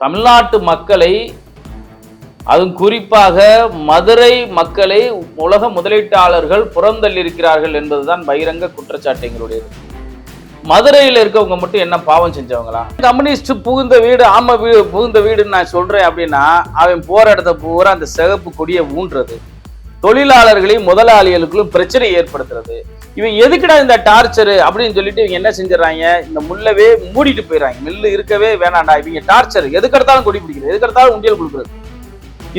தமிழ்நாட்டு மக்களை அதுவும் குறிப்பாக மதுரை மக்களை உலக முதலீட்டாளர்கள் புறந்தள்ளியிருக்கிறார்கள் என்பதுதான் பகிரங்க குற்றச்சாட்டு எங்களுடையது மதுரையில் இருக்கவங்க மட்டும் என்ன பாவம் செஞ்சவங்களா? கம்யூனிஸ்ட் புகுந்த வீடு ஆம வீடு புகுந்த வீடுன்னு நான் சொல்றேன் அப்படின்னா அவன் போற இடத்த பூரா அந்த சிகப்பு கொடியை ஊன்றது. தொழிலாளர்களையும் முதலாளிகளுக்குள்ளும் பிரச்சனை ஏற்படுத்துறது. இவன் எதுக்குடா இந்த டார்ச்சரு அப்படின்னு சொல்லிட்டு இவங்க என்ன செஞ்சிடறாங்க? இந்த முள்ளவே மூடிட்டு போயிடறாங்க. மில்லு இருக்கவே வேணாண்டா இவங்க டார்ச்சர் எதுக்கடுத்தாலும் கொடி பிடிக்கிறது. எதுக்கடுத்தாலும் உண்டியல் கொடுக்குறது.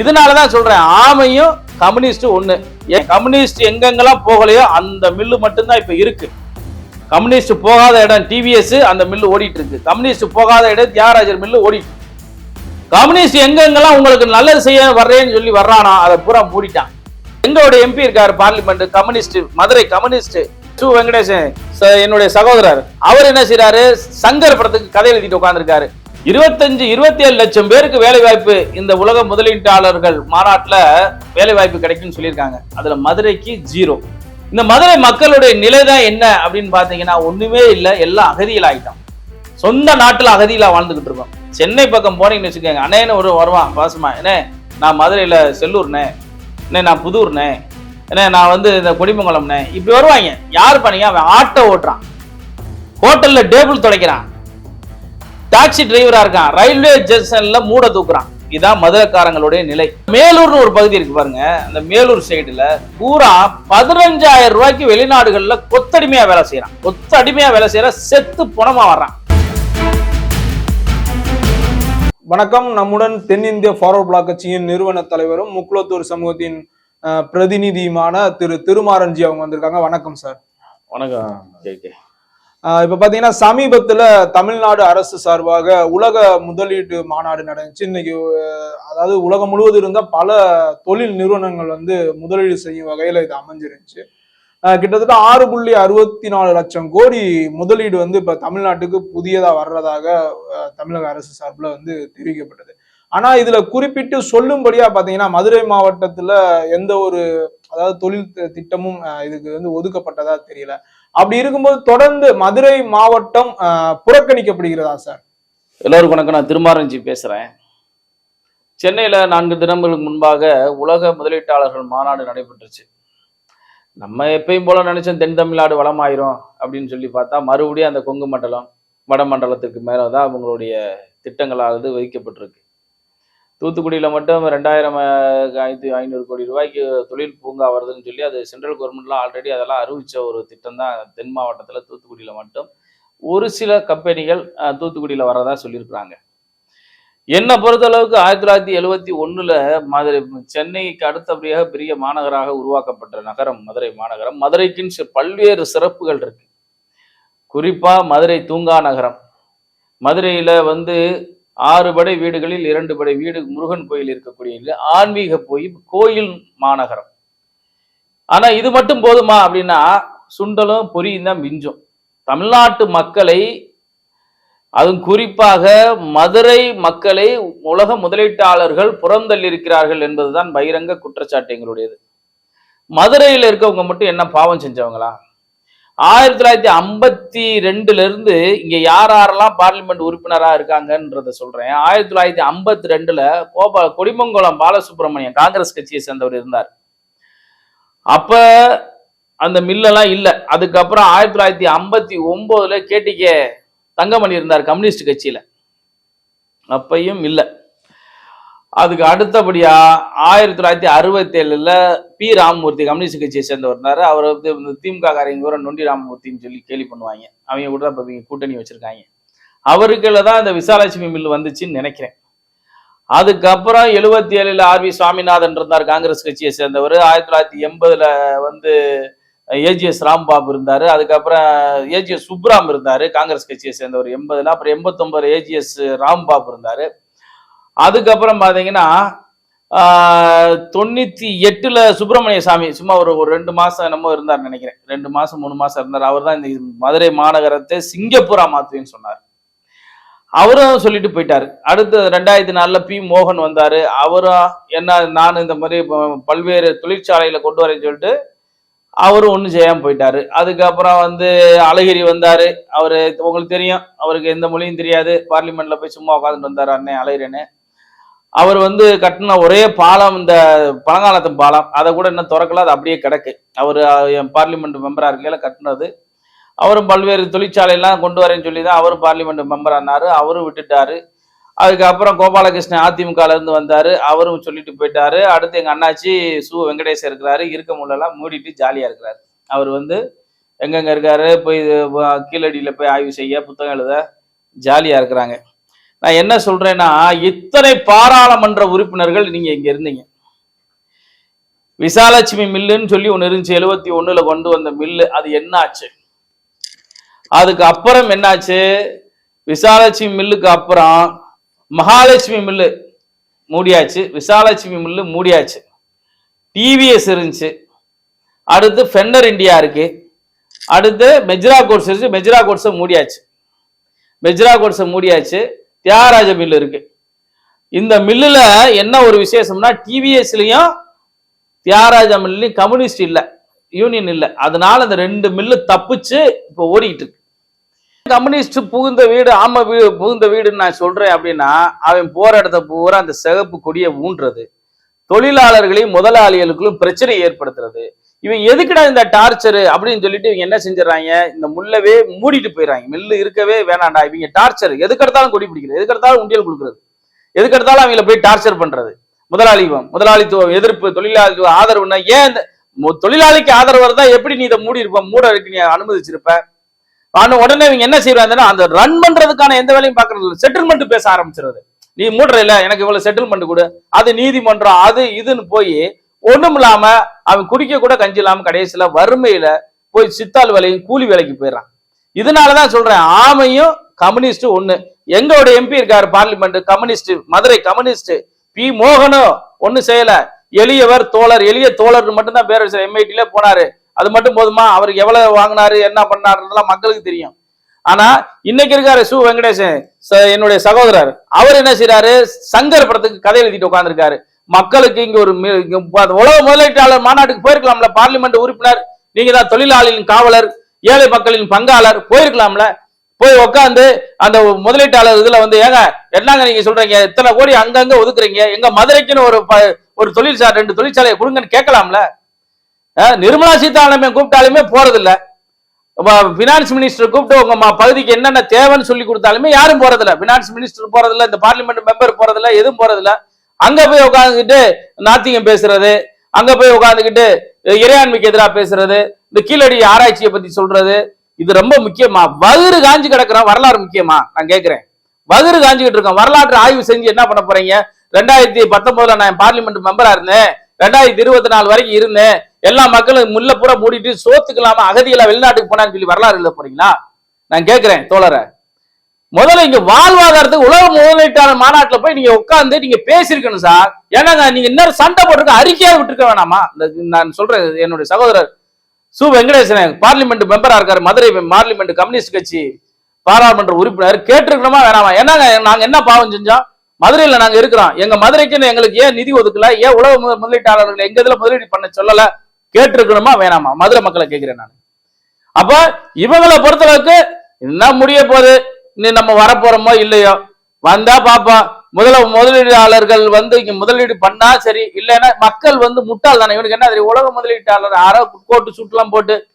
இதனாலதான் சொல்றேன் ஆமையும் கம்யூனிஸ்ட் ஒண்ணு. ஏன் கம்யூனிஸ்ட் எங்கெங்கெல்லாம் போகலையோ அந்த மில்லு மட்டும்தான் இப்ப இருக்கு. கம்யூனிஸ்ட் போகாத இடம் டிவிஎஸ் அந்த மில்லு ஓடிட்டு இருக்கு. கம்யூனிஸ்ட் போகாத இடம் தியாகராஜர் மில்லு ஓடிட்டு கம்யூனிஸ்ட் எங்கெங்கெல்லாம் உங்களுக்கு நல்லது செய்ய வர்றேன்னு சொல்லி வர்றானா அதை பூரா மூடிட்டான். எங்களோட எம்பி இருக்காரு parliament communist Madurai communist Su Venkatesan ச- என்னுடைய சகோதரர். அவர் என்ன செய்யறாரு சங்கர் படத்துக்கு கதை எழுதிட்டு உட்காந்துருக்காரு இருபத்தஞ்சு இருபத்தி ஏழு லட்சம் பேருக்கு வேலை வாய்ப்பு இந்த உலக முதலீட்டாளர்கள் மாநாட்டுல வேலை வாய்ப்பு கிடைக்கும்னு சொல்லியிருக்காங்க. அதுல மதுரைக்கு ஜீரோ இந்த மதுரை மக்களுடைய நிலை தான் என்ன அப்படின்னு பாத்தீங்கன்னா ஒண்ணுமே இல்லை எல்லாம் அகதியில் ஆகிட்டான் சொந்த நாட்டுல அகதியில வாழ்ந்துகிட்டு இருக்கோம். சென்னை பக்கம் போனீங்கன்னு வச்சுக்கோங்க அண்ணேன்னு ஒரு வருவான் பாசமா என்ன நான் மதுரையில செல்லூர்னே அண்ணே நான் புதூர்ண்ணே. என்ன நான் வந்து இந்த கொடிமங்கலம்னே இப்படி வருவாங்க. யார் பண்ணீங்க அவன் ஆட்டோ ஓட்டுறான். ஹோட்டலில் டேபிள் துடைக்கிறான். டாக்ஸி டிரைவராக இருக்கான். ரயில்வே ஜங்ஷன்ல மூட தூக்குறான். இதுதான் மதுரக்காரங்களுடைய நிலை. மேலூர்னு ஒரு பகுதி இருக்கு பாருங்க. அந்த மேலூர் சைடுல பூரா பதினஞ்சாயிரம் ரூபாய்க்கு வெளிநாடுகள்ல கொத்தடிமையா வேலை செய்யறான். கொத்தடிமையா வேலை செய்யற செத்து புணமா வர்றான். வணக்கம். நம்முடன் தென்னிந்திய ஃபார்வர்ட் பிளாக் கட்சியின் நிறுவன தலைவரும் முக்குளத்தூர் சமூகத்தின் பிரதிநிதியுமான திரு திருமாரன்ஜி அவங்க வந்திருக்காங்க. வணக்கம் சார். வணக்கம் இப்ப பாத்தீங்கன்னா சமீபத்துல தமிழ்நாடு அரசு சார்பாக உலக முதலீட்டு மாநாடு நடந்துச்சு. இன்னைக்கு அதாவது உலகம் முழுவதும் இருந்த பல தொழில் நிறுவனங்கள் வந்து முதலீடு செய்யும் வகையில இது அமைஞ்சிருந்துச்சு. கிட்டத்தட்ட ஆறு புள்ளி அறுபத்தி நாலு லட்சம் கோடி முதலீடு வந்து இப்ப தமிழ்நாட்டுக்கு புதியதா வர்றதாக தமிழக அரசு சார்பில் வந்து தெரிவிக்கப்பட்டது. ஆனா இதுல குறிப்பிட்டு சொல்லும்படியா பாத்தீங்கன்னா மதுரை மாவட்டத்துல எந்த ஒரு அதாவது தொழில் திட்டமும் இதுக்கு வந்து ஒதுக்கப்பட்டதா தெரியல. அப்படி இருக்கும்போது தொடர்ந்து மதுரை மாவட்டம் புறக்கணிக்கப்படுகிறதா சார்? எல்லோருக்கும் வணக்கம். நான் திருமாரஞ்சி பேசுறேன். சென்னையில நான்கு தினங்களுக்கு முன்பாக உலக முதலீட்டாளர்கள் மாநாடு நடைபெற்றுச்சு. நம்ம எப்பயும் போல நினைச்சோம் தென் தமிழ்நாடு வளமாயிரும் அப்படின்னு சொல்லி பார்த்தா மறுபடியும் அந்த கொங்கு மண்டலம் வட மண்டலத்துக்கு மேலே தான் அவங்களுடைய திட்டங்களானது வைக்கப்பட்டிருக்கு. தூத்துக்குடியில் மட்டும் ரெண்டாயிரம் ஐந்து ஐநூறு கோடி ரூபாய்க்கு தொழில் பூங்கா வருதுன்னு சொல்லி அது சென்ட்ரல் கவர்மெண்ட்லாம் ஆல்ரெடி அதெல்லாம் அறிவித்த ஒரு திட்டம் தான் தென் மாவட்டத்தில் தூத்துக்குடியில் மட்டும் ஒரு சில கம்பெனிகள் தூத்துக்குடியில் வரதா சொல்லியிருக்கிறாங்க. என்னை பொறுத்தளவுக்கு ஆயிரத்தி தொள்ளாயிரத்தி எழுவத்தி ஒண்ணுல மதுரை சென்னைக்கு அடுத்தபடியாக பெரிய மாநகராக உருவாக்கப்பட்ட நகரம் மதுரை மாநகரம். மதுரைக்குன்னு பல்வேறு சிறப்புகள் இருக்கு. குறிப்பா மதுரை தூங்கா நகரம். மதுரையில வந்து ஆறு படை வீடுகளில் இரண்டு படை வீடு முருகன் கோயில் இருக்கக்கூடிய ஆன்மீக போய் கோயில் மாநகரம். ஆனா இது மட்டும் போதுமா அப்படின்னா சுண்டலும் பொரியும் தான் மிஞ்சும். தமிழ்நாட்டு மக்களை அதுவும் குறிப்பாக மதுரை மக்களை உலக முதலீட்டாளர்கள் புறந்தள்ளியிருக்கிறார்கள் என்பதுதான் பகிரங்க குற்றச்சாட்டு எங்களுடையது மதுரையில் இருக்கவங்க மட்டும் என்ன பாவம் செஞ்சவங்களா? ஆயிரத்தி தொள்ளாயிரத்தி ஐம்பத்தி ரெண்டுல இருந்து இங்க யார் யாரெல்லாம் பார்லிமெண்ட் உறுப்பினரா இருக்காங்கன்றத சொல்றேன். ஆயிரத்தி தொள்ளாயிரத்தி ஐம்பத்தி ரெண்டுல கோபா கொடிமங்கலம் பாலசுப்ரமணியம் காங்கிரஸ் கட்சியை சேர்ந்தவர் இருந்தார். அப்ப அந்த மில்லெல்லாம் இல்லை. அதுக்கப்புறம் ஆயிரத்தி தொள்ளாயிரத்தி ஐம்பத்தி ஒன்பதுல கேட்டிக்கே தங்கமணி இருந்தார் கம்யூனிஸ்ட் கட்சியில். அப்பையும் இல்லை. அதுக்கு அடுத்தபடியா ஆயிரத்தி தொள்ளாயிரத்தி அறுபத்தி ஏழுல பி. ராமமூர்த்தி கம்யூனிஸ்ட் கட்சியை சேர்ந்தவர் அவர் வந்து இந்த திமுக காரங்க கூட நொண்டி ராமமூர்த்தின்னு சொல்லி கேள்வி பண்ணுவாங்க. அவங்க கூட இப்போ இவங்க கூட்டணி வச்சிருக்காங்க. அவருக்குள்ள தான் இந்த விசாலட்சுமி மில் வந்துச்சுன்னு நினைக்கிறேன். அதுக்கப்புறம் எழுபத்தி ஏழுல ஆர் வி சுவாமிநாதன் இருந்தார் காங்கிரஸ் கட்சியை சேர்ந்தவர். ஆயிரத்தி தொள்ளாயிரத்தி எண்பதுல வந்து ஏஜிஎஸ் ராம்பாபு இருந்தார். அதுக்கப்புறம் ஏஜிஎஸ் சுப்ராம் இருந்தார் காங்கிரஸ் கட்சியை சேர்ந்தவர் எண்பதுல. அப்புறம் எண்பத்தொம்பது ஏஜிஎஸ் ராம்பாபு இருந்தார். அதுக்கப்புறம் பார்த்தீங்கன்னா தொண்ணூற்றி எட்டில் சுப்பிரமணிய சாமி சும்மா ஒரு ஒரு ரெண்டு மாதம் என்னமோ இருந்தார் நினைக்கிறேன். ரெண்டு மாதம் மூணு மாதம் இருந்தார். அவர் தான் இந்த மதுரை மாநகரத்தை சிங்கப்பூரா மாத்துவேன்னு சொன்னார். அவரும் சொல்லிட்டு போயிட்டார். அடுத்து ரெண்டாயிரத்தி நாலில் பி மோகன் வந்தார். அவரும் என்ன நான் இந்த மாதிரி பல்வேறு தொழிற்சாலையில் கொண்டு வரேன்னு சொல்லிட்டு அவரும் ஒன்றும் செய்யாமல் போயிட்டாரு. அதுக்கப்புறம் வந்து அழகிரி வந்தார். அவரு உங்களுக்கு தெரியும் அவருக்கு எந்த மொழியும் தெரியாது. பார்லிமெண்ட்டில் போய் சும்மா உட்காந்துட்டு வந்தாரு அண்ணன் அழகிரின்னு. அவர் வந்து கட்டின ஒரே பாலம் இந்த பழங்காலத்து பாலம். அதை கூட இன்னும் திறக்கல அது அப்படியே கிடக்கு. அவர் என் பார்லிமெண்ட் மெம்பராக இருக்கையில கட்டினது. அவரும் பல்வேறு தொழிற்சாலையெல்லாம் கொண்டு வரேன்னு சொல்லி தான் அவரும் பார்லிமெண்ட் மெம்பர் ஆனாரு அவரும் விட்டுட்டாரு. அதுக்கப்புறம் கோபாலகிருஷ்ணன் அதிமுகல இருந்து வந்தாரு. அவரும் சொல்லிட்டு போயிட்டாரு. அடுத்து எங்க அண்ணாச்சி சு. வெங்கடேஷ் இருக்கிறாரு. இருக்க முடியலாம் மூடிட்டு ஜாலியா இருக்கிறாரு. அவர் வந்து எங்கெங்க இருக்காரு? போய் கீழடியில் கீழடியில போய் ஆய்வு செய்ய புத்தகம் எழுத ஜாலியா இருக்கிறாங்க. நான் என்ன சொல்றேன்னா இத்தனை பாராளுமன்ற உறுப்பினர்கள் நீங்க இங்க இருந்தீங்க. விசாலட்சுமி மில்லுன்னு சொல்லி ஒன்று இருந்துச்சு. எழுபத்தி ஒண்ணுல கொண்டு வந்த மில்லு. அது என்னாச்சு? அதுக்கு அப்புறம் என்னாச்சு? விசாலட்சுமி மில்லுக்கு அப்புறம் மகாலட்சுமி மில்லு மூடியாச்சு விசாலட்சுமி மில்லு மூடியாச்சு. டிவிஎஸ் இருந்துச்சு. அடுத்து ஃபெண்டர் இந்தியா இருக்கு. அடுத்து மெஜ்ரா கோட்ஸ் இருந்துச்சு. மெஜ்ரா கோட்ஸை மூடியாச்சு. மெஜ்ரா கோட்ஸை மூடியாச்சு. தியாகராஜ மில்லு இருக்கு. இந்த மில்லுல என்ன ஒரு விசேஷம்னா டிவிஎஸ்லயும் தியாகராஜ மில்லையும் கம்யூனிஸ்ட் இல்லை யூனியன் இல்லை. அதனால அந்த ரெண்டு மில்லு தப்பிச்சு இப்போ ஓடிக்கிட்டு இருக்கு. கம்யூனிஸ்ட் புகுந்த வீடு ஆம வீடு புகுந்த வீடுன்னு நான் சொல்றேன் அப்படின்னா அவன் போற இடத்த பூரா அந்த சிகப்பு கொடியை ஊன்றது. தொழிலாளர்களையும் முதலாளிகளுக்கும் பிரச்சனை ஏற்படுத்துறது. இவன் எதுக்குடா இந்த டார்ச்சர் அப்படின்னு சொல்லிட்டு இவங்க என்ன செஞ்சிடறாங்க? இந்த முள்ளவே மூடிட்டு போயிடறாங்க. மில்லு இருக்கவே வேணாண்டா இவங்க டார்ச்சர். எதுக்கெடுத்தாலும் கொடி பிடிக்கிறது. எதுக்கெடுத்தாலும் உண்டியல் கொடுக்குறது. எதுக்கெடுத்தாலும் அவங்கள போய் டார்ச்சர் பண்றது. முதலாளித்துவம் முதலாளித்துவம் எதிர்ப்பு தொழிலாளித்துவ ஆதரவுன்னா ஏன் இந்த தொழிலாளிக்கு ஆதரவு தான் எப்படி நீ இதை மூடி இருப்ப மூட இருக்கு நீ அனுமதிச்சிருப்ப? ஆனா உடனே இவங்க என்ன செய்யறாங்கன்னா அந்த ரன் பண்றதுக்கான எந்த வேலையும் பாக்குறது செட்டில்மெண்ட் பேச ஆரம்பிச்சிருது. நீ மூடுற இல்ல எனக்கு இவ்வளவு செட்டில்மெண்ட் கொடு. அது நீதிமன்றம் அது இதுன்னு போய் ஒண்ணும் இல்லாம அவன் குடிக்க கூட கஞ்சி இல்லாம கடைசியில வறுமையில போய் சித்தாள் வேலையும் கூலி வேலைக்கு போயிடுறான் இதனாலதான் சொல்றேன் ஆமையும் கம்யூனிஸ்ட் ஒண்ணு. எங்களோட எம்பி இருக்காரு parliament communist Madurai communist P. மோகனும் ஒண்ணு செய்யல. எளியவர் தோழர் எளிய தோழர் மட்டும்தான் பேர் எம்ஐடியில போனாரு. அது மட்டும் போதுமா? அவருக்கு எவ்வளவு வாங்கினாரு என்ன பண்ணாருன்றதெல்லாம் மக்களுக்கு தெரியும். ஆனா இன்னைக்கு இருக்காரு சு வெங்கடேசன் ச- என்னுடைய சகோதரர். அவர் என்ன செய்யறாரு சங்கர் படத்துக்கு கதை எழுதிட்டு உட்காந்துருக்காரு மக்களுக்கு இங்க ஒரு உலக முதலீட்டாளர் மாநாட்டுக்கு போயிருக்கலாம்ல. பார்லிமெண்ட் உறுப்பினர் நீங்க தான் தொழிலாளியின் காவலர் ஏழை மக்களின் பங்காளர் போயிருக்கலாம்ல. போய் உட்காந்து அந்த முதலீட்டாளர் இதுல வந்து ஏங்க என்னங்க நீங்க சொல்றீங்க? இத்தனை கோடி அங்கங்க ஒதுக்குறீங்க. எங்க மதுரைக்குன்னு ஒரு ப- ஒரு தொழிற்சாலை ரெண்டு தொழிற்சாலையை கொடுங்கன்னு கேட்கலாம்ல. நிர்மலா சீதாராமன் கூப்பிட்டாலுமே போறதில்ல. ஃபினான்ஸ் பினான்ஸ் மினிஸ்டர் கூப்பிட்டு உங்க பகுதிக்கு என்னென்ன தேவைன்னு சொல்லி கொடுத்தாலுமே யாரும் போறதில்ல. பினான்ஸ் மினிஸ்டர் போறதில்ல இந்த பார்லிமெண்ட் மெம்பர் போறதில்ல எதுவும் போறதில்ல. அங்க போய் உட்காந்துக்கிட்டு நாத்திகம் பேசுறது அங்க போய் உட்காந்துக்கிட்டு இறையாண்மைக்கு எதிராக பேசுறது இந்த கீழடி ஆராய்ச்சியை பத்தி சொல்றது இது ரொம்ப முக்கியமா. வகுறு காஞ்சு கிடக்குறோம் வரலாறு முக்கியமா? நான் கேட்கிறேன். வகுறு காஞ்சுக்கிட்டு இருக்கோம். வரலாற்று ஆய்வு செஞ்சு என்ன பண்ண போறீங்க? ரெண்டாயிரத்தி பத்தொன்பதுல நான் பார்லிமெண்ட் மெம்பரா இருந்தேன். ரெண்டாயிரத்தி இருபத்தி நாலு வரைக்கும் இருந்தேன். எல்லா மக்களும் முல்ல பூரா மூடிட்டு சோத்துக்கு இல்லாம அகதியெல்லாம் வெளிநாட்டுக்கு போனான்னு சொல்லி வரலாறு எழுத போறீங்களா? நான் கேட்கிறேன் தோழரை. முதல்ல இங்க வாழ்வாதாரத்துக்கு உலக முதலீட்டாளர் மாநாட்டில் போய் நீங்க உட்காந்து நீங்க பேசியிருக்கணும் சார். ஏன்னாங்க நீங்க இன்னும் சண்டை போட்டிருக்க அறிக்கையா விட்டுருக்க வேணாமா? இந்த நான் சொல்றேன் என்னுடைய சகோதரர் சு. வெங்கடேசன் பார்லிமெண்ட் மெம்பரா இருக்காரு மதுரை பார்லிமெண்ட் கம்யூனிஸ்ட் கட்சி பாராளுமன்ற உறுப்பினர். கேட்டிருக்கணுமா வேணாமா? என்னங்க நாங்க என்ன பாவம் செஞ்சோம்? மதுரையில நாங்க இருக்கிறோம். எங்க மதுரைக்குன்னு எங்களுக்கு ஏன் நிதி ஒதுக்கல? ஏன் உலக முதலீட்டாளர்கள் எங்க இதுல முதலீடு பண்ண சொல்லல? கேட்டிருக்கணுமா? வேணாமா? மதுரை மக்களை கேட்கிறேன் நான். அப்ப இவங்களை பொறுத்தளவுக்கு என்ன முடிய போகுது? நீ நம்ம வரப்போறோமோ இல்லையோ? வந்தா பாப்பா முதல முதலீட்டாளர்கள் வந்து இங்க முதலீடு பண்ணா சரி இல்லைன்னா மக்கள் வந்து முட்டாள் தானே. இவனுக்கு என்ன தெரியும்? உலக முதலீட்டாளர் அரை கோட்டு சுட்டுலாம் போட்டு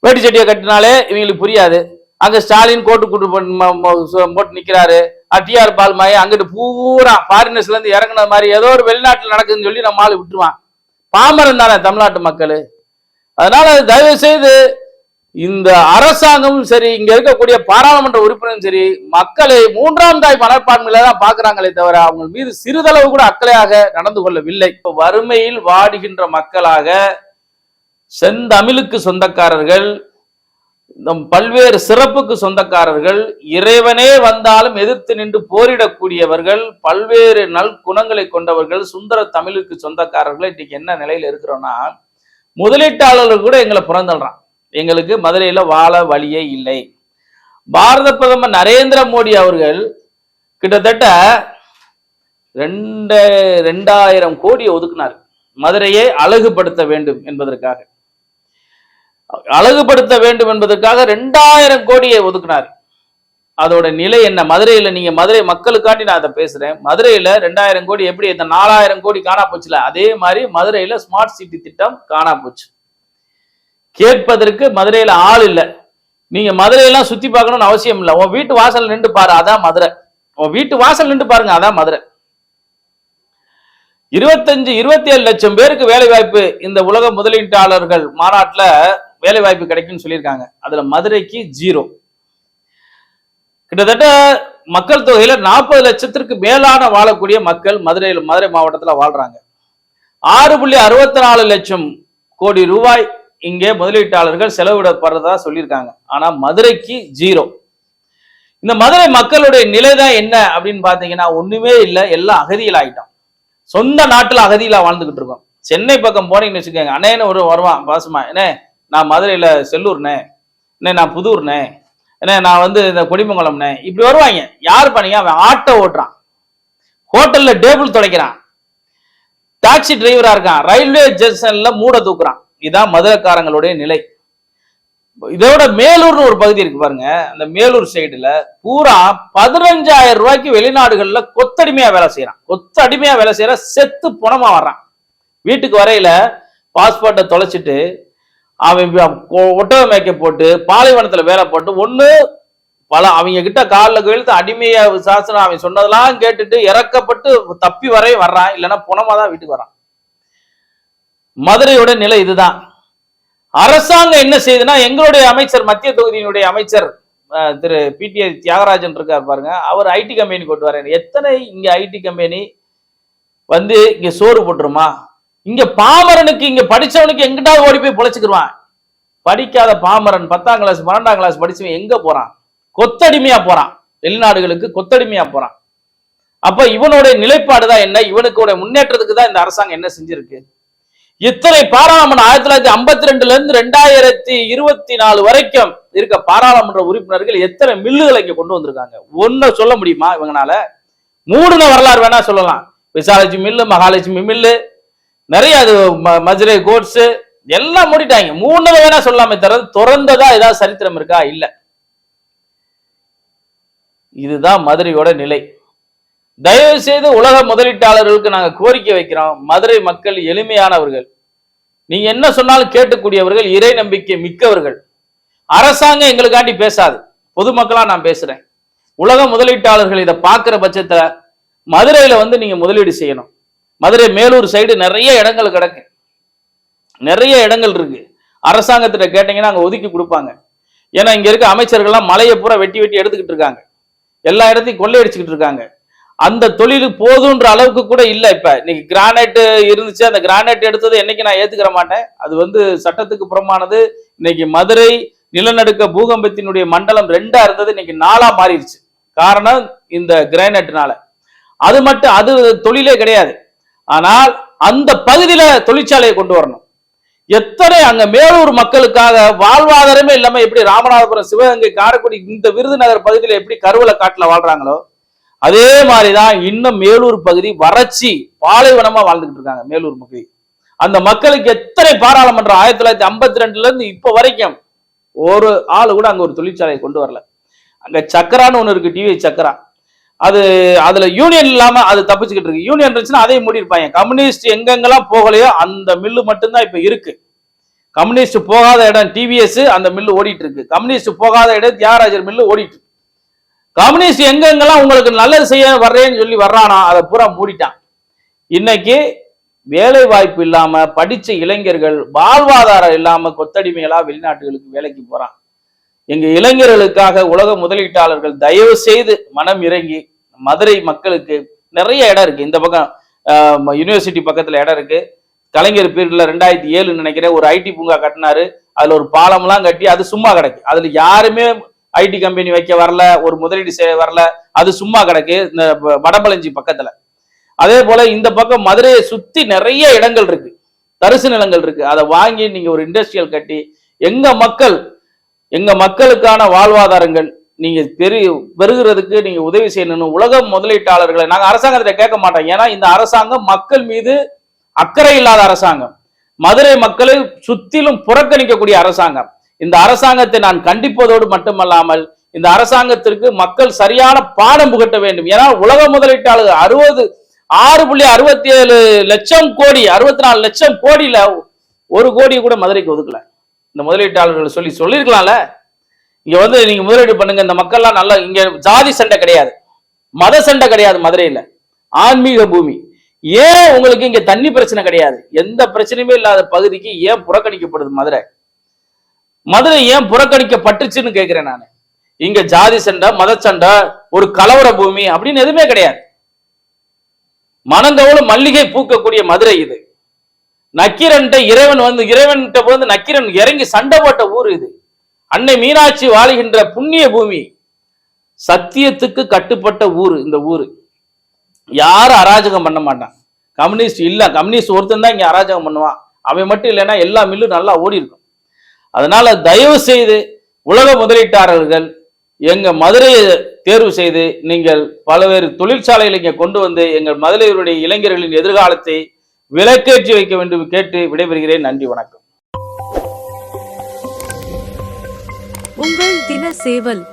வேட்டி செட்டியை கட்டினாலே இவங்களுக்கு புரியாது. அங்க ஸ்டாலின் கோட்டு கூட்டு போட்டு ம- ம- சு- போட்டு நிக்கிறாரு. டிஆர் பால்மாய் அங்கிட்டு பூரா ஃபாரினர்ஸ்ல இருந்து இறங்குன மாதிரி ஏதோ ஒரு வெளிநாட்டில் நடக்குதுன்னு சொல்லி நம்ம ஆள் விட்டுருவான். பாமரன் தானே தமிழ்நாட்டு மக்கள். அதனால தயவு செய்து இந்த அரசாங்கமும் சரி இங்க இருக்கக்கூடிய பாராளுமன்ற உறுப்பினரும் சரி மக்களை மூன்றாம் தாய் மனப்பான்மையில தான் பாக்குறாங்களே தவிர அவங்க மீது சிறிதளவு கூட அக்கறையாக நடந்து கொள்ளவில்லை. இப்ப வறுமையில் வாடுகின்ற மக்களாக செந்தமிழுக்கு சொந்தக்காரர்கள் நம் பல்வேறு சிறப்புக்கு சொந்தக்காரர்கள் இறைவனே வந்தாலும் எதிர்த்து நின்று போரிடக்கூடியவர்கள் பல்வேறு நல்குணங்களை கொண்டவர்கள் சுந்தர தமிழுக்கு சொந்தக்காரர்கள் இன்னைக்கு என்ன நிலையில இருக்கிறோம்னா முதலீட்டாளர்கள் கூட எங்களை புறந்தல்றான் எங்களுக்கு மதுரையில வாழ வழியே இல்லை. பாரத பிரதமர் நரேந்திர மோடி அவர்கள் கிட்டத்தட்ட ரெண்டு ரெண்டாயிரம் கோடி ஒதுக்குனார். மதுரையை அழகுபடுத்த வேண்டும் என்பதற்காக. அழகுபடுத்த வேண்டும் என்பதற்காக ரெண்டாயிரம் கோடியை ஒதுக்குனார். அதோட நிலை என்ன? மதுரையில நீங்க மதுரை மக்களுக்காண்டி நான் அதை பேசுறேன். மதுரையில ரெண்டாயிரம் கோடி எப்படி இந்த நாலாயிரம் கோடி காணா போச்சுல? அதே மாதிரி மதுரையில ஸ்மார்ட் சிட்டி திட்டம் காணா போச்சு. கேட்பதற்கு மதுரையில ஆள் இல்ல. நீங்க மதுரையெல்லாம் சுத்தி பார்க்கணும்னு அவசியம் இல்லை. உன் வீட்டு வாசல் நின்று பாரு அதான் மதுரை. உன் வீட்டு வாசல் நின்று பாருங்க அதான் மதுரை. இருபத்தஞ்சு இருபத்தி ஏழு லட்சம் பேருக்கு வேலை வாய்ப்பு இந்த உலக முதலீட்டாளர்கள் மாநாட்டுல வேலை வாய்ப்பு கிடைக்கும்னு சொல்லியிருக்காங்க. அதுல மதுரைக்கு ஜீரோ. கிட்டத்தட்ட மக்கள் தொகையில நாற்பது லட்சத்திற்கு மேலான வாழக்கூடிய மக்கள் மதுரையில் மதுரை மாவட்டத்துல வாழ்றாங்க. ஆறு புள்ளி அறுபத்தி நாலு லட்சம் கோடி ரூபாய் இங்கே முதலீட்டாளர்கள் செலவிடப்படுறதா சொல்லியிருக்காங்க. ஆனா மதுரைக்கு ஜீரோ. இந்த மதுரை மக்களுடைய நிலை தான் என்ன அப்படின்னு பாத்தீங்கன்னா ஒண்ணுமே இல்லை எல்லாம் அகதியில் ஆயிட்டோம் சொந்த நாட்டுல அகதியில் வாழ்ந்துகிட்டு இருக்கோம். சென்னை பக்கம் போனீங்கன்னு வச்சுக்கோங்க அண்ணேன்னு ஒரு வருவான் பாசமா. என்ன? நான் மதுரையில் செல்லூர்னே என்ன நான் புதூர்னே என்ன நான் வந்து இந்த கொடிமங்கலம்னே இப்படி வருவாங்க யார் பண்ணீங்க அவன் ஆட்டோ ஓட்டுறான். ஹோட்டலில் டேபிள் துடைக்கிறான். டாக்ஸி டிரைவராக இருக்கான். ரயில்வே ஸ்டேஷன்ல மூட தூக்குறான். இதுதான் மதுரைக்காரங்களுடைய நிலை. இதோட மேலூர்னு ஒரு பகுதி இருக்கு பாருங்க. அந்த மேலூர் சைடுல பூரா பதினஞ்சாயிரம் ரூபாய்க்கு வெளிநாடுகள்ல கொத்தடிமையா வேலை செய்யறான் கொத்தடிமையா வேலை செய்யற செத்து புணமா வர்றான். வீட்டுக்கு வரையில பாஸ்போர்ட்டை தொலைச்சிட்டு அவன் வி- ஒட்டக மேய்க்க போட்டு பாலைவனத்துல வேலை போட்டு ஒண்ணு பல அவங்க கிட்ட காலில் கழுத்து அடிமையா சாசனம் அவன் சொன்னதெல்லாம் கேட்டுட்டு இறக்கப்பட்டு தப்பி வரையும் வர்றான். இல்லைன்னா புனமா தான் வீட்டுக்கு வர்றான். மதுரையோட நிலை இதுதான். அரசாங்கம் என்ன செய்யுதுன்னா எங்களுடைய அமைச்சர் மத்திய தொகுதியினுடைய அமைச்சர் திரு பிடிஐ தியாகராஜன் இருக்கார் பாருங்க. அவர் ஐடி கம்பெனி கொண்டு வர எத்தனை இங்க ஐடி கம்பெனி வந்து இங்க சோறு போட்டுருமா? இங்க பாமரனுக்கு இங்க படிச்சவனுக்கு எங்கிட்டாவது ஓடி போய் பொழைச்சுக்கிருவான்? படிக்காத பாமரன் பத்தாம் கிளாஸ் பன்னெண்டாம் கிளாஸ் படிச்சவன் எங்க போறான்? கொத்தடிமையா போறான். வெளிநாடுகளுக்கு கொத்தடிமையா போறான். அப்ப இவனுடைய நிலைப்பாடு தான் என்ன? இவனுக்கு முன்னேற்றத்துக்கு தான் இந்த அரசாங்கம் என்ன செஞ்சிருக்கு? இத்தனை பாராளுமன்ற ஆயிரத்தி தொள்ளாயிரத்தி ஐம்பத்தி ரெண்டுல இருந்து ரெண்டாயிரத்தி இருபத்தி நாலு வரைக்கும் இருக்க பாராளுமன்ற உறுப்பினர்கள் எத்தனை மில்லுகளை இங்க கொண்டு வந்திருக்காங்க? ஒன்ன சொல்ல முடியுமா இவங்கனால? மூடுன வரலாறு வேணா சொல்லலாம். விசாலட்சுமி மில்லு மகாலட்சுமி மில்லு நிறைய அது ம- மதுரை கோட்ஸு எல்லாம் மூடிட்டாங்க. மூணு வேணா சொல்லாமே தவிர திறந்ததா ஏதாவது சரித்திரம் இருக்கா? இல்ல. இதுதான் மதுரையோட நிலை. தயவு செய்து உலக முதலீட்டாளர்களுக்கு நாங்க கோரிக்கை வைக்கிறோம். மதுரை மக்கள் எளிமையானவர்கள். நீங்க என்ன சொன்னாலும் கேட்கக்கூடியவர்கள் இறை நம்பிக்கை மிக்கவர்கள். அரசாங்கம் எங்களுக்காண்டி பேசாது. பொதுமக்களா நான் பேசுறேன். உலக முதலீட்டாளர்கள் இதை பார்க்கிற பட்சத்துல மதுரையில வந்து நீங்க முதலீடு செய்யணும். மதுரை மேலூர் சைடு நிறைய இடங்கள் கிடக்கு. நிறைய இடங்கள் இருக்கு. அரசாங்கத்திட்ட கேட்டீங்கன்னா அங்க ஒதுக்கி கொடுப்பாங்க. ஏன்னா இங்க இருக்க அமைச்சர்கள்லாம் மலையை பூரா வெட்டி வெட்டி எடுத்துக்கிட்டு இருக்காங்க. எல்லா இடத்தையும் கொள்ளையடிச்சுக்கிட்டு இருக்காங்க. அந்த தொழில் போதுன்ற அளவுக்கு கூட இல்லை இப்ப. இன்னைக்கு கிரானைட் இருந்துச்சு. அந்த கிரானைட் எடுத்தது என்னைக்கு நான் ஏத்துக்கிற மாட்டேன். அது வந்து சட்டத்துக்கு புறமானது. இன்னைக்கு மதுரை நிலநடுக்க பூகம்பத்தினுடைய மண்டலம் ரெண்டா இருந்தது. இன்னைக்கு நாலா மாறிடுச்சு. காரணம் இந்த கிரானைட்னால அது மட்டும் அது தொழிலே கிடையாது. ஆனால் அந்த பகுதியில தொழிற்சாலையை கொண்டு வரணும். எத்தனை அங்க மேலூர் மக்களுக்காக வாழ்வாதாரமே இல்லாம எப்படி ராமநாதபுரம் சிவகங்கை காரைக்குடி இந்த விருதுநகர் பகுதியில எப்படி கருவல காட்டுல வாழ்றாங்களோ அதே மாதிரிதான் இன்னும் மேலூர் பகுதி வறட்சி பாலைவனமா வாழ்ந்துகிட்டு இருக்காங்க மேலூர் பகுதி அந்த மக்களுக்கு எத்தனை பாராளுமன்றம்? ஆயிரத்தி தொள்ளாயிரத்தி ஐம்பத்தி ரெண்டுல இருந்து இப்ப வரைக்கும் ஒரு ஆள் கூட அங்க ஒரு தொழிற்சாலையை கொண்டு வரல. அங்க சக்கரான்னு ஒண்ணு இருக்கு டிவி சக்கரா. அது அதுல யூனியன் இல்லாம அது தப்பிச்சுக்கிட்டு இருக்கு. யூனியன் இருந்துச்சுன்னா அதையும் மூடிருப்பாங்க கம்யூனிஸ்ட் எங்கெங்கெல்லாம் போகலையோ அந்த மில்லு மட்டும்தான் இப்ப இருக்கு. கம்யூனிஸ்ட் போகாத இடம் டிவிஎஸ் அந்த மில்லு ஓடிட்டு இருக்கு கம்யூனிஸ்ட் போகாத இடம் தியாகராஜர் மில்லு ஓடிட்டு இருக்கு. கம்யூனிஸ்ட் எங்கெங்கெல்லாம் உங்களுக்கு நல்லது செய்ய வர்றேன்னு சொல்லி வர்றானா அதை பூரா மூடிட்டான். இன்னைக்கு வேலை வாய்ப்பு இல்லாம படிச்ச இளைஞர்கள் வாழ்வாதாரம் இல்லாம கொத்தடிமைகளா வெளிநாட்டுகளுக்கு வேலைக்கு போறான் எங்க இளைஞர்களுக்காக உலக முதலீட்டாளர்கள் தயவு செய்து மனம் இறங்கி மதுரை மக்களுக்கு நிறைய இடம் இருக்கு. இந்த பக்கம் யூனிவர்சிட்டி பக்கத்துல இடம் இருக்கு. கலைஞர் பீரியட்ல ரெண்டாயிரத்தி ஏழு நினைக்கிறேன் ஒரு ஐடி பூங்கா கட்டினாரு. அதுல ஒரு பாலம்லாம் கட்டி அது சும்மா கிடக்கு. அதுல யாருமே ஐடி கம்பெனி வைக்க வரல ஒரு முதலீடு செய்ய வரல அது சும்மா கிடக்கு. இந்த வடபழஞ்சி பக்கத்துல. அதே போல இந்த பக்கம் மதுரையை சுத்தி நிறைய இடங்கள் இருக்கு. தரிசு நிலங்கள் இருக்கு. அதை வாங்கி நீங்க ஒரு இண்டஸ்ட்ரியல் கட்டி எங்க மக்கள் எங்க மக்களுக்கான வாழ்வாதாரங்கள் நீங்க பெரு பெருகிறதுக்கு நீங்க உதவி செய்யணும் உலக முதலீட்டாளர்களை நாங்க அரசாங்கத்தை கேட்க மாட்டோம். ஏன்னா இந்த அரசாங்கம் மக்கள் மீது அக்கறை இல்லாத அரசாங்கம். மதுரை மக்களை சுத்திலும் புறக்கணிக்கக்கூடிய அரசாங்கம். இந்த அரசாங்கத்தை நான் கண்டிப்பதோடு மட்டுமல்லாமல் இந்த அரசாங்கத்திற்கு மக்கள் சரியான பாடம் புகட்ட வேண்டும். ஏன்னா உலக முதலீட்டாளர் அறுபது ஆறு புள்ளி அறுபத்தி ஏழு லட்சம் கோடி அறுபத்தி நாலு லட்சம் கோடியில ஒரு கோடி கூட மதுரைக்கு ஒதுக்கல. இந்த முதலீட்டாளர்கள் சொல்லி சொல்லியிருக்கலாம்ல? இங்க வந்து நீங்க முதலீடு பண்ணுங்க இந்த மக்கள்லாம் நல்லா இங்க ஜாதி சண்டை கிடையாது. மத சண்டை கிடையாது மதுரையில. ஆன்மீக பூமி. ஏன் உங்களுக்கு இங்க தண்ணி பிரச்சனை கிடையாது? எந்த பிரச்சனையுமே இல்லாத பகுதிக்கு ஏன் புறக்கணிக்கப்படுது மதுரை? மதுரை ஏன் புறக்கணிக்கப்பட்டுச்சுன்னு கேட்கிறேன் நான். இங்க ஜாதி சண்டை மத சண்டை ஒரு கலவர பூமி அப்படின்னு எதுவுமே கிடையாது. மனங்கவள மல்லிகை பூக்கக்கூடிய மதுரை இது. நக்கீரன்ட்ட இறைவன் வந்து இறைவன்கிட்ட வந்து நக்கீரன் இறங்கி சண்டை போட்ட ஊர் இது. அன்னை மீனாட்சி வாழுகின்ற புண்ணிய பூமி சத்தியத்துக்கு கட்டுப்பட்ட ஊர் இந்த ஊர். யாரும் அராஜகம் பண்ண மாட்டான். கம்யூனிஸ்ட் இல்லை கம்யூனிஸ்ட் ஒருத்தன் தான் இங்கே அராஜகம் பண்ணுவான். அவன் மட்டும் இல்லைன்னா எல்லா மில்லும் நல்லா ஓடி இருக்கும். அதனால தயவு செய்து உலக முதலீட்டாளர்கள் எங்க மதுரையை தேர்வு செய்து நீங்கள் பல்வேறு தொழிற்சாலைகளை இங்கே கொண்டு வந்து எங்கள் மதுரையுடைய இளைஞர்களின் எதிர்காலத்தை விலக்கேற்றி வைக்க வேண்டும் கேட்டு விடைபெறுகிறேன். நன்றி வணக்கம். உங்கள் தின சேவல்